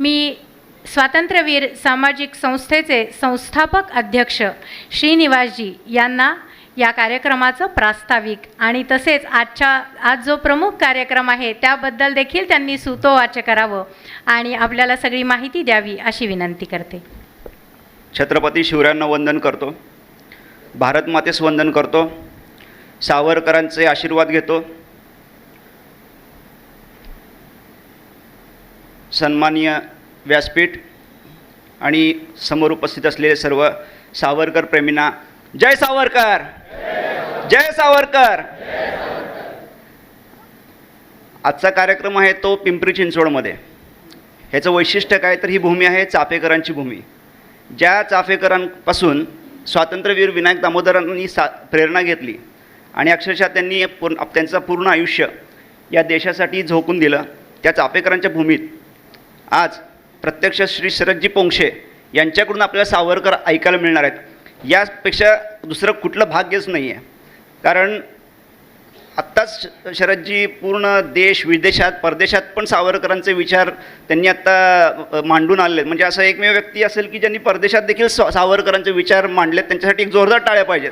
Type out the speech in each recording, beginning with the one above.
मी स्वातंत्र्यवीर सामाजिक संस्थेचे संस्थापक अध्यक्ष श्रीनिवासजी यांना या कार्यक्रमाचं प्रास्ताविक आणि तसेच आजच्या आज जो प्रमुख कार्यक्रम आहे त्याबद्दल देखील त्यांनी सुतोवाच करावं आणि आपल्याला सगळी माहिती द्यावी अशी विनंती करते. छत्रपती शिवरायांना वंदन करतो. भारत मातेस वंदन करतो. सावरकरांचे आशीर्वाद घेतो. सन्माननीय व्यासपीठ आणि समोर उपस्थित असलेले सर्व सावरकर प्रेमींना जय सावरकर! जय सावरकर! आजचा कार्यक्रम आहे तो पिंपरी चिंचवडमध्ये. ह्याचं वैशिष्ट्य काय तर ही भूमी आहे चाफेकरांची भूमी. ज्या चाफेकरांपासून स्वातंत्र्यवीर विनायक दामोदरांनी सा प्रेरणा घेतली आणि अक्षरशः त्यांनी पूर्ण त्यांचं पूर्ण आयुष्य या देशासाठी झोकून दिलं त्या चाफेकरांच्या भूमीत आज प्रत्यक्ष श्री शरदजी पोंक्षे यांच्याकडून आपल्याला सावरकर ऐकायला मिळणार आहेत. यापेक्षा दुसरं कुठलं भाग्यच नाही आहे कारण आत्ताच शरदजी पूर्ण देश विदेशात परदेशात पण सावरकरांचे विचार त्यांनी आत्ता मांडून आणले आहेत. म्हणजे असं एकमेव व्यक्ती असेल की ज्यांनी परदेशात देखील सावरकरांचे विचार मांडलेत त्यांच्यासाठी एक जोरदार टाळ्या पाहिजेत.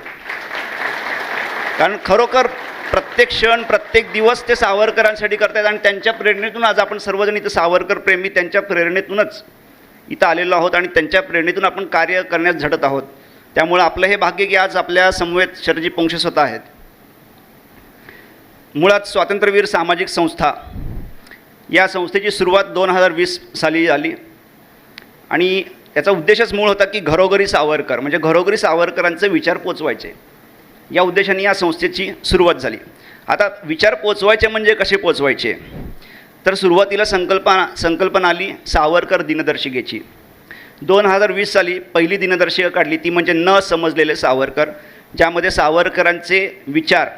कारण खरोखर प्रत्येक क्षण प्रत्येक दिवस ते सावरकरांसाठी करतायत आणि त्यांच्या प्रेरणेतून आज आपण सर्वजण इथं सावरकर प्रेमी त्यांच्या प्रेरणेतूनच इथं आलेलो आहोत आणि त्यांच्या प्रेरणेतून आपण कार्य करण्यास झडत आहोत. त्यामुळं आपलं हे भाग्य की आज आपल्या समवेत शरजी पोंक्षे स्वतः आहेत. मुळात स्वातंत्र्यवीर सामाजिक संस्था या संस्थेची सुरुवात दोन हजार वीस साली झाली. आणि याचा उद्देशच मूळ होता की घरोघरी सावरकर म्हणजे घरोघरी सावरकरांचे विचार पोचवायचे. या उद्देशाने या संस्थेची सुरुवात झाली. आता विचार पोचवायचे म्हणजे कसे पोचवायचे? तर सुरुवातीला संकल्पना संकल्पना आली सावरकर दिनदर्शिकेची. दोन हजार वीस साली पहिली दिनदर्शिका काढली ती म्हणजे न समजलेले सावरकर ज्यामध्ये सावरकरांचे विचार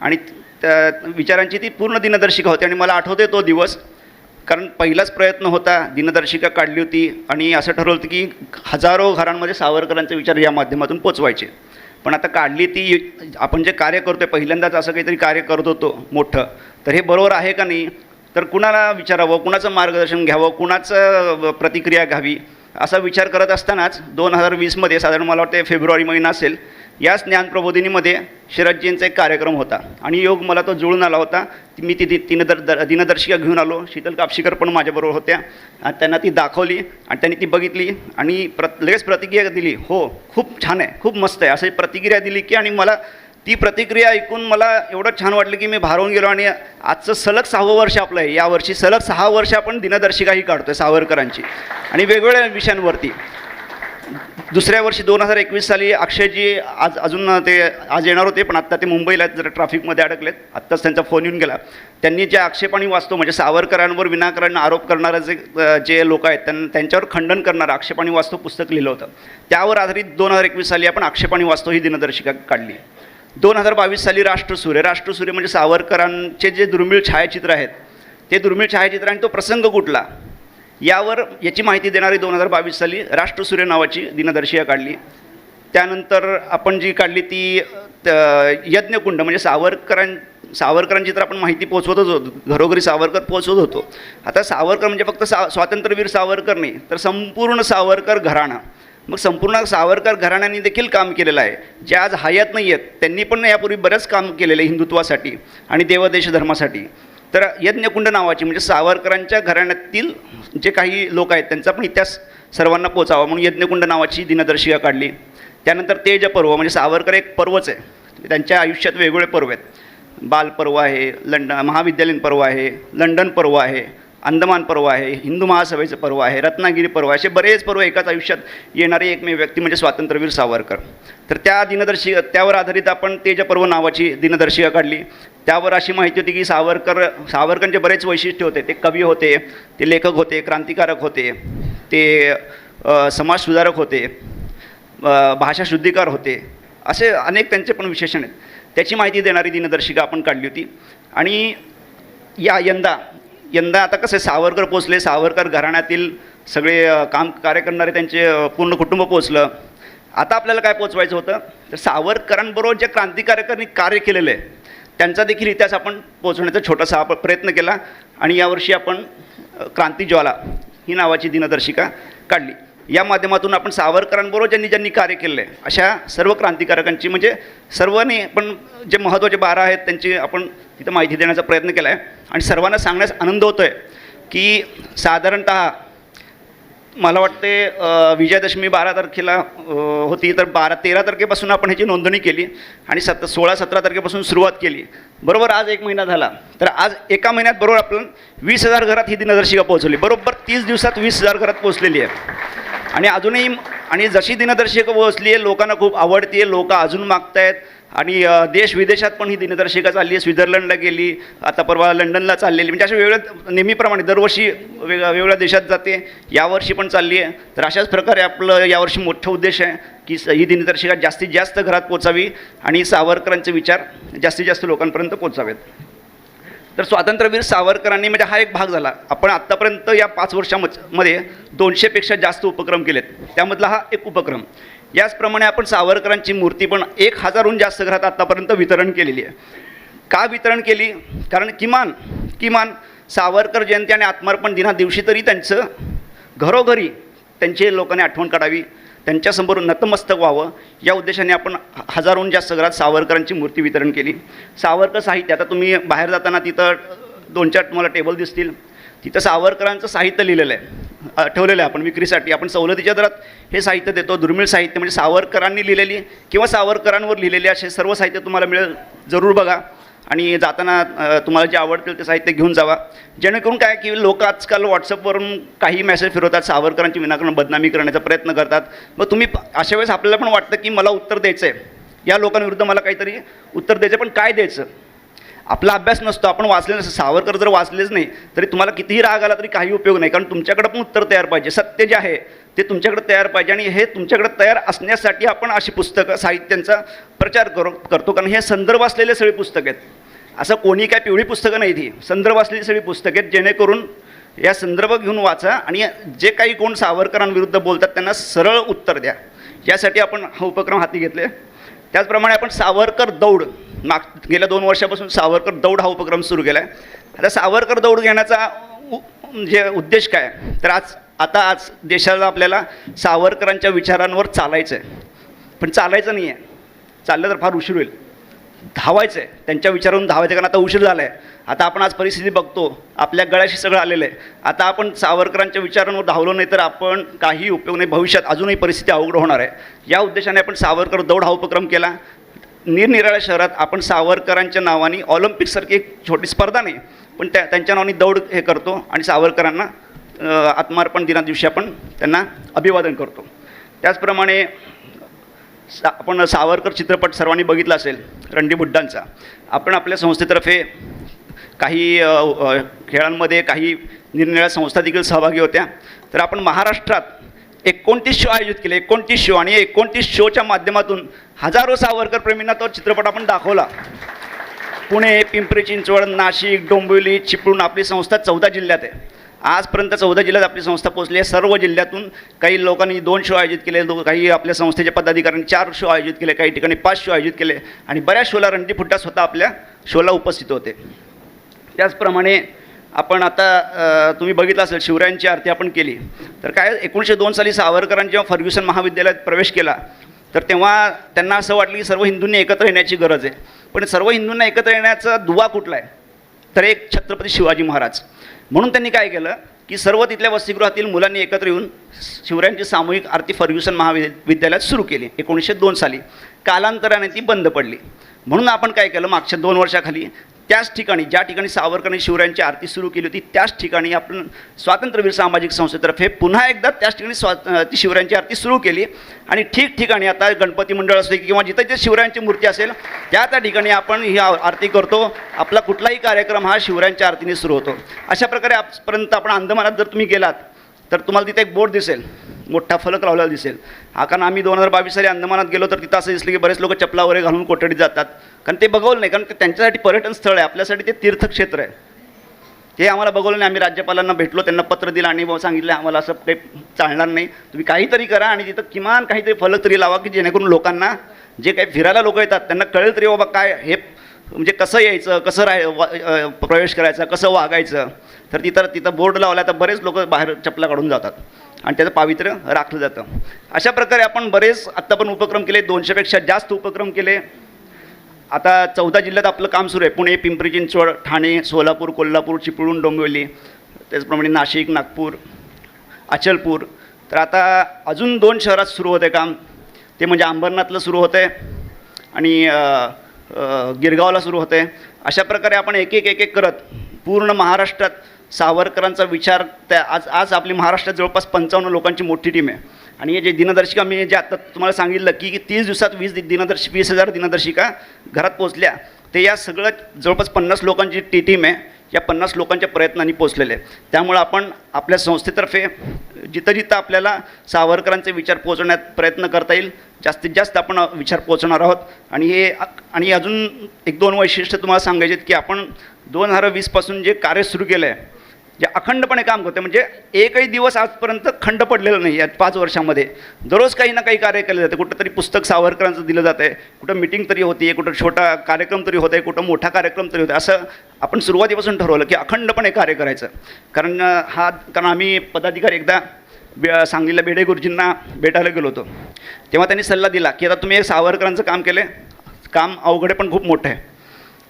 आणि त्या विचारांची ती पूर्ण दिनदर्शिका होती आणि मला आठवते तो दिवस कारण पहिलाच प्रयत्न होता दिनदर्शिका काढली होती आणि असं ठरवलं होतं की हजारो घरांमध्ये सावरकरांचे विचार या माध्यमातून पोचवायचे. पण आता काढली ती आपण जे कार्य करतो आहे पहिल्यांदाच असं काहीतरी कार्य करत होतो मोठं. तर हे बरोबर आहे का नाही? तर कुणाला विचारावं? कुणाचं मार्गदर्शन घ्यावं? कुणाचं प्रतिक्रिया घ्यावी? असा विचार करत असतानाच दोन हजार वीसमध्ये साधारण मला वाटते फेब्रुवारी महिना असेल याच ज्ञानप्रबोधिनीमध्ये शरदजींचा एक कार्यक्रम होता. आणि योग मला तो जुळून आला होता. मी ती दिनदर दिनदर्शिका घेऊन आलो. शीतल कापशीकर पण माझ्याबरोबर होत्या. आणि त्यांना ती दाखवली आणि त्यांनी ती बघितली आणि प्रत लगेच प्रतिक्रिया दिली हो खूप छान आहे खूप मस्त आहे. अशी प्रतिक्रिया दिली की आणि मला ती प्रतिक्रिया ऐकून मला एवढं छान वाटलं की मी भारून गेलो आणि आजचं सलग सहावं वर्ष आपलं आहे. यावर्षी सलग सहा वर्ष आपण दिनदर्शिकाही काढतो आहे सावरकरांची आणि वेगवेगळ्या विषयांवरती. दुसऱ्या वर्षी दोन हजार एकवीस साली अक्षयजी आज अजून ते आज येणार होते पण आत्ता ते मुंबईला जरा ट्रॅफिकमध्ये अडकलेत. आत्ताच त्यांचा फोन येऊन गेला. त्यांनी जे आक्षेपाणी वाचतो म्हणजे सावरकरांवर विनाकारण आरोप करणारे जे जे लोक आहेत त्यां त्यांच्यावर खंडन करणारं आक्षेपाणी वाचतो पुस्तक लिहिलं होतं. त्यावर आधारित दोन हजार एकवीस साली आपण आक्षेपाणी वाचतो ही दिनदर्शिका काढली. दोन हजार बावीस साली राष्ट्रसूर्य राष्ट्रसूर्य म्हणजे सावरकरांचे जे दुर्मिळ छायाचित्र आहेत ते दुर्मिळ छायाचित्र आणि तो प्रसंग कुठला? यावर याची माहिती देणारी दोन हजार बावीस साली राष्ट्रसूर्य नावाची दिनदर्शिका काढली. त्यानंतर आपण जी काढली ती त- यज्ञकुंड म्हणजे सावरकरां सावरकरांची तर आपण माहिती पोचवतच होतो. घरोघरी सावरकर पोहोचवत होतो. आता सावरकर म्हणजे फक्त सा स्वातंत्र्यवीर सावरकर नाही तर संपूर्ण सावरकर घराणा. मग संपूर्ण सावरकर घराण्याने देखील काम केलेलं आहे. जे आज हयात नाही आहेत त्यांनी पण यापूर्वी बरंच काम केलेलं आहे हिंदुत्वासाठी आणि देवदेश धर्मासाठी. तर यज्ञकुंड नावाची म्हणजे सावरकरांच्या घराण्यातील जे काही लोक आहेत त्यांचा पण इतिहास सर्वांना पोचावा म्हणून यज्ञकुंड नावाची दिनदर्शिका काढली. त्यानंतर तेज पर्व म्हणजे सावरकर एक पर्वच आहे. त्यांच्या आयुष्यात वेगवेगळे पर्व आहेत. बालपर्व आहे लंडन महाविद्यालयीन पर्व आहे लंडन पर्व आहे अंदमान पर्व आहे हिंदू महासभेचं पर्व आहे रत्नागिरी पर्व असे बरेच पर्व एकाच आयुष्यात येणारे एकमेव व्यक्ती म्हणजे स्वातंत्र्यवीर सावरकर. तर त्या दिनदर्शिका त्यावर आधारित आपण तेजपर्व नावाची दिनदर्शिका काढली. त्यावर अशी माहिती होती की सावरकर सावरकरांचे बरेच वैशिष्ट्य होते. ते कवी होते ते लेखक होते क्रांतिकारक होते ते समाजसुधारक होते भाषा शुद्धीकार होते. असे अनेक त्यांचे पण विशेषण आहेत. त्याची माहिती देणारी दिनदर्शिका आपण काढली होती. आणि या यंदा यंदा आता कसं आहे, सावरकर पोचले सावरकर घराण्यातील सगळे काम कार्य करणारे त्यांचे पूर्ण कुटुंब पोचलं आता आपल्याला काय पोचवायचं होतं? तर सावरकरांबरोबर जे क्रांतिकारकांनी कार्य केलेलं आहे त्यांचा देखील इतिहास आपण पोचवण्याचा छोटासा आपण प्रयत्न केला आणि यावर्षी आपण क्रांतीज्वाला क्रांती ज्वाला ही नावाची दिनदर्शिका काढली. या माध्यमातून आपण सावरकरांबरोबर ज्यांनी ज्यांनी कार्य केलं आहे अशा सर्व क्रांतिकारकांची म्हणजे सर्वांनी पण जे महत्त्वाचे बारा आहेत त्यांची आपण तिथं माहिती देण्याचा प्रयत्न केला आहे आणि सर्वांना सांगण्यास आनंद होतो आहे की साधारणत मला वाटते विजयादशमी बारा तारखेला होती. तर बारा तेरा तारखेपासून आपण ह्याची नोंदणी केली आणि सत सोळा सतरा तारखेपासून सुरुवात केली. बरोबर आज एक महिना झाला. तर आज एका महिन्यात बरोबर आपण वीस हजार घरात ही दिनदर्शिका पोहोचवली. बरोबर तीस दिवसात वीस हजार घरात पोहोचलेली आहे. आणि अजूनही आणि जशी दिनदर्शिका पोहोचली आहे लोकांना खूप आवडते आहे लोक अजून मागतायत. आणि देश विदेशात पण ही दिनदर्शिका चालली आहे. स्वित्झर्लंडला गेली आता परवा लंडनला चाललेली. म्हणजे अशा वेगळ्या नेहमीप्रमाणे दरवर्षी वेगळ्या वेगळ्या देशात जाते. यावर्षी पण चालली आहे. तर अशाच प्रकारे आपलं यावर्षी मोठं उद्देश आहे की ही दिनदर्शिका जास्तीत जास्त घरात पोचावी आणि सावरकरांचे विचार जास्तीत जास्त लोकांपर्यंत पोचावेत. तर स्वातंत्र्यवीर सावरकरांनी म्हणजे हा एक भाग झाला. आपण आत्तापर्यंत या पाच वर्षामध्ये दोनशेपेक्षा जास्त उपक्रम केलेत. त्यामधला हा एक उपक्रम. याचप्रमाणे आपण सावरकरांची मूर्ती पण एक हजारहून जास्त घरात आत्तापर्यंत वितरण केलेली आहे. का वितरण केली? कारण किमान किमान सावरकर जयंती आणि आत्मार्पण दिना दिवशी तरी त्यांचं घरोघरी त्यांची लोकांनी आठवण काढावी. त्यांच्यासमोर नतमस्तक व्हावं. या उद्देशाने आपण हजारोहून जास्त घरात सावरकरांची मूर्ती वितरण केली. सावरकर साहित्य आता तुम्ही बाहेर जाताना तिथं दोन चार तुम्हाला टेबल दिसतील. तिथं सावरकरांचं साहित्य लिहिलेलं आहे. ठेवलेलं आहे आपण विक्रीसाठी. आपण सवलतीच्या दरात हे साहित्य देतो. दुर्मिळ साहित्य म्हणजे सावरकरांनी लिहिलेली किंवा सावरकरांवर लिहिलेली असे सर्व साहित्य तुम्हाला मिळेल. जरूर बघा. आणि जाताना तुम्हाला जे आवडतील ते साहित्य घेऊन जावा. जेणेकरून काय की लोक आजकाल व्हॉट्सअपवरून काही मेसेज फिरवतात सावरकरांची विनाकारण बदनामी करण्याचा प्रयत्न करतात. मग तुम्ही अशा वेळेस आपल्याला पण वाटतं की मला उत्तर द्यायचं आहे या लोकांविरुद्ध मला काहीतरी उत्तर द्यायचं आहे, पण काय द्यायचं? आपला अभ्यास नसतो आपण वाचले नसतं. सावरकर जर वाचलेच नाही तरी तुम्हाला कितीही राग आला तरी काही उपयोग नाही. कारण तुमच्याकडं पण उत्तर तयार पाहिजे. सत्य जे आहे ते तुमच्याकडे तयार पाहिजे. आणि हे तुमच्याकडे तयार असण्यासाठी आपण अशी पुस्तकं साहित्यांचा प्रचार करू करतो. कारण हे संदर्भ असलेले सगळी पुस्तकं आहेत. असं कोणी काय पिवळी पुस्तकं नाही ती. संदर्भ असलेली सगळी पुस्तकं आहेत. जेणेकरून या संदर्भ घेऊन वाचा आणि जे काही कोण सावरकरांविरुद्ध बोलतात त्यांना सरळ उत्तर द्या. यासाठी आपण हा उपक्रम हाती घेतले. त्याचप्रमाणे आपण सावरकर दौड माग गेल्या दोन वर्षापासून सावरकर दौड हा उपक्रम सुरू केला आहे आता सावरकर दौड घेण्याचा म्हणजे उद्देश काय? तर आज आता आज देशाला आपल्याला सावरकरांच्या विचारांवर चालायचं आहे पण चालायचं नाही आहे चाललं तर फार उशीर होईल. धावायचं आहे त्यांच्या विचारून धावायचं कारण आता उशीर झाला आहे आता आपण आज परिस्थिती बघतो. आपल्या गळ्याशी सगळं आलेलं आहे. आता आपण सावरकरांच्या विचारांवर धावलो नाही तर आपण काही उपयोग नाही. भविष्यात अजूनही परिस्थिती अवघड होणार आहे. या उद्देशाने आपण सावरकर दौड हा उपक्रम केला. निरनिराळ्या शहरात आपण सावरकरांच्या नावाने ऑलिम्पिकसारखी एक छोटी स्पर्धा नाही पण त्या त्यांच्या नावाने दौड हे करतो आणि सावरकरांना आत्मार्पण दिना दिवशी आपण त्यांना अभिवादन करतो. त्याचप्रमाणे सा आपण सावरकर चित्रपट सर्वांनी बघितला असेल रणदीप बुड्डांचा आपण आपल्या संस्थेतर्फे काही खेळांमध्ये काही निरनिराळ्या संस्था देखील सहभागी होत्या. तर आपण महाराष्ट्रात एकोणतीस शो आयोजित केले. एकोणतीस शो आणि एकोणतीस शोच्या माध्यमातून हजारो सावरकर प्रेमींना तो चित्रपट आपण दाखवला. पुणे पिंपरी चिंचवड नाशिक डोंबिवली चिपळूण आपली संस्था चौदा जिल्ह्यात आहे. आजपर्यंत चौदा जिल्ह्यात आपली संस्था पोहोचली आहे. सर्व जिल्ह्यातून काही लोकांनी दोन शो आयोजित केले दो काही आपल्या संस्थेच्या पदाधिकाऱ्यांनी चार शो आयोजित केले काही ठिकाणी पाच शो आयोजित केले आणि बऱ्याच शोला रणजी फुट्टा स्वतः आपल्या शोला उपस्थित होते. त्याचप्रमाणे आपण आता तुम्ही बघितलं असेल शिवरायांची आरती आपण केली. तर काय एकोणीसशे दोन साली सावरकरांनी जेव्हा फर्ग्युसन महाविद्यालयात प्रवेश केला तर तेव्हा त्यांना असं वाटलं की सर्व हिंदूंनी एकत्र येण्याची गरज आहे. पण सर्व हिंदूंना एकत्र येण्याचा दुवा कुठला आहे? तर एक छत्रपती शिवाजी महाराज. म्हणून त्यांनी काय केलं की सर्व तिथल्या वसतिगृहातील मुलांनी एकत्र येऊन शिवरायांची सामूहिक आरती फर्ग्युसन महाविद्यालयात सुरू केली एकोणीसशे दोन साली. कालांतराने ती बंद पडली. म्हणून आपण काय केलं मागच्या दोन वर्षाखाली त्याच ठिकाणी ज्या ठिकाणी सावरकरांनी शिवरायांची आरती सुरू केली होती त्याच ठिकाणी आपण स्वातंत्र्यवीर सामाजिक संस्थेतर्फे पुन्हा एकदा त्याच ठिकाणी स्वा ती शिवरायांची आरती सुरू केली. आणि ठिकठिकाणी आता गणपती मंडळ असते किंवा जिथं जिथे शिवरायांची मूर्ती असेल त्या त्या ठिकाणी आपण ही आरती करतो. आपला कुठलाही कार्यक्रम हा शिवरायांच्या आरतीने सुरू होतो. अशा प्रकारे आजपर्यंत आपण अंदमानात जर तुम्ही गेलात तर तुम्हाला तिथे एक बोर्ड दिसेल. मोठा फलक लावलेला दिसेल. हा कारण आम्ही दोन हजार बावीस साली अंदमानात गेलो तर तिथं असं दिसलं की बरेच लोक चपला वगैरे घालून कोठडीत जातात. कारण ते बघवलं नाही कारण ते त्यांच्यासाठी पर्यटन स्थळ आहे. आपल्यासाठी ते तीर्थक्षेत्र आहे. ते आम्हाला बघवलं नाही. आम्ही राज्यपालांना भेटलो त्यांना पत्र दिलं आणि सांगितलं आम्हाला असं काही चालणार नाही. तुम्ही काहीतरी करा आणि तिथं किमान काहीतरी फलक तरी लावा की जेणेकरून लोकांना जे काही फिरायला लोक येतात त्यांना कळेल तरी बाबा काय हे म्हणजे कसं यायचं कसं राहाय वा प्रवेश करायचा कसं वागायचं तर तिथं तिथं बोर्ड लावला तर बरेच लोक बाहेर चपला काढून जातात. आणि त्याचं पावित्र्य राखलं जातं. अशा प्रकारे आपण बरेच आत्ता पण उपक्रम केले दोनशेपेक्षा जास्त उपक्रम केले. आता चौदा जिल्ह्यात आपलं काम सुरू आहे. पुणे पिंपरी चिंचवड ठाणे सोलापूर कोल्हापूर चिपळूण डोंबिवली त्याचप्रमाणे नाशिक नागपूर अचलपूर. तर आता अजून दोन शहरात सुरू होते काम. ते म्हणजे अंबरनाथला सुरू होते आणि गिरगावला सुरू होते. अशा प्रकारे आपण एक एक एक एक करत पूर्ण महाराष्ट्रात सावरकरांचा विचार त्या आज आज आपली महाराष्ट्रात जवळपास पंचावन्न लोकांची मोठी टीम आहे. आणि हे जे दिनदर्शिका मी जे आत्ता तुम्हाला सांगितलं की तीस दिवसात वीस दिनदर्श वीस हजार दिनदर्शिका घरात पोचल्या ते या सगळं जवळपास पन्नास लोकांची टी टीम आहे. या पन्नास लोकांच्या प्रयत्नांनी पोचलेले आहे त्यामुळं आपण आपल्या संस्थेतर्फे जिथं जिथं आपल्याला सावरकरांचे विचार पोचवण्यात प्रयत्न करता येईल जास्तीत जास्त आपण विचार पोहोचवणार आहोत. आणि हे आणि अजून एक दोन वैशिष्ट्य तुम्हाला सांगायचे आहेत की आपण दोन हजार वीसपासून जे कार्य सुरू केलं आहे जे अखंडपणे काम करते म्हणजे एकही दिवस आजपर्यंत खंड पडलेला नाही या पाच वर्षामध्ये. दररोज काही ना काही कार्य केले जाते. कुठं तरी पुस्तक सावरकरांचं दिलं जातं आहे कुठं मिटिंग तरी होती कुठं छोटा कार्यक्रम तरी होत आहे कुठं मोठा कार्यक्रम तरी होता असं आपण सुरुवातीपासून ठरवलं की अखंडपणे कार्य करायचं. कारण हा कारण आम्ही पदाधिकारी एकदा बे सांगलीला बेडे गुरुजींना भेटायला गेलो होतो. तेव्हा त्यांनी सल्ला दिला की आता तुम्ही हे सावरकरांचं काम केलं काम अवघड आहे पण खूप मोठं आहे.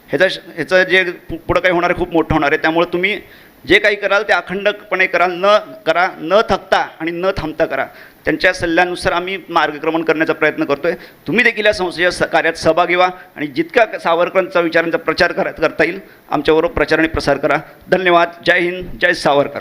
ह्याचं श- ह्याचं जे पु- पुढं काही होणार आहे खूप मोठं होणार आहे. त्यामुळे तुम्ही जे काही कराल ते अखंडपणे कराल न करा न थकता आणि न थांबता करा. त्यांच्या सल्ल्यानुसार आम्ही मार्गक्रमण करण्याचा प्रयत्न करतो आहे तुम्ही देखील या संस्थेच्या स- कार्यात सहभागी व्हा आणि जितका सावरकरांचा विचारांचा प्रचार करता येईल आमच्याबरोबर प्रचार आणि प्रसार करा. धन्यवाद. जय हिंद. जय सावरकर.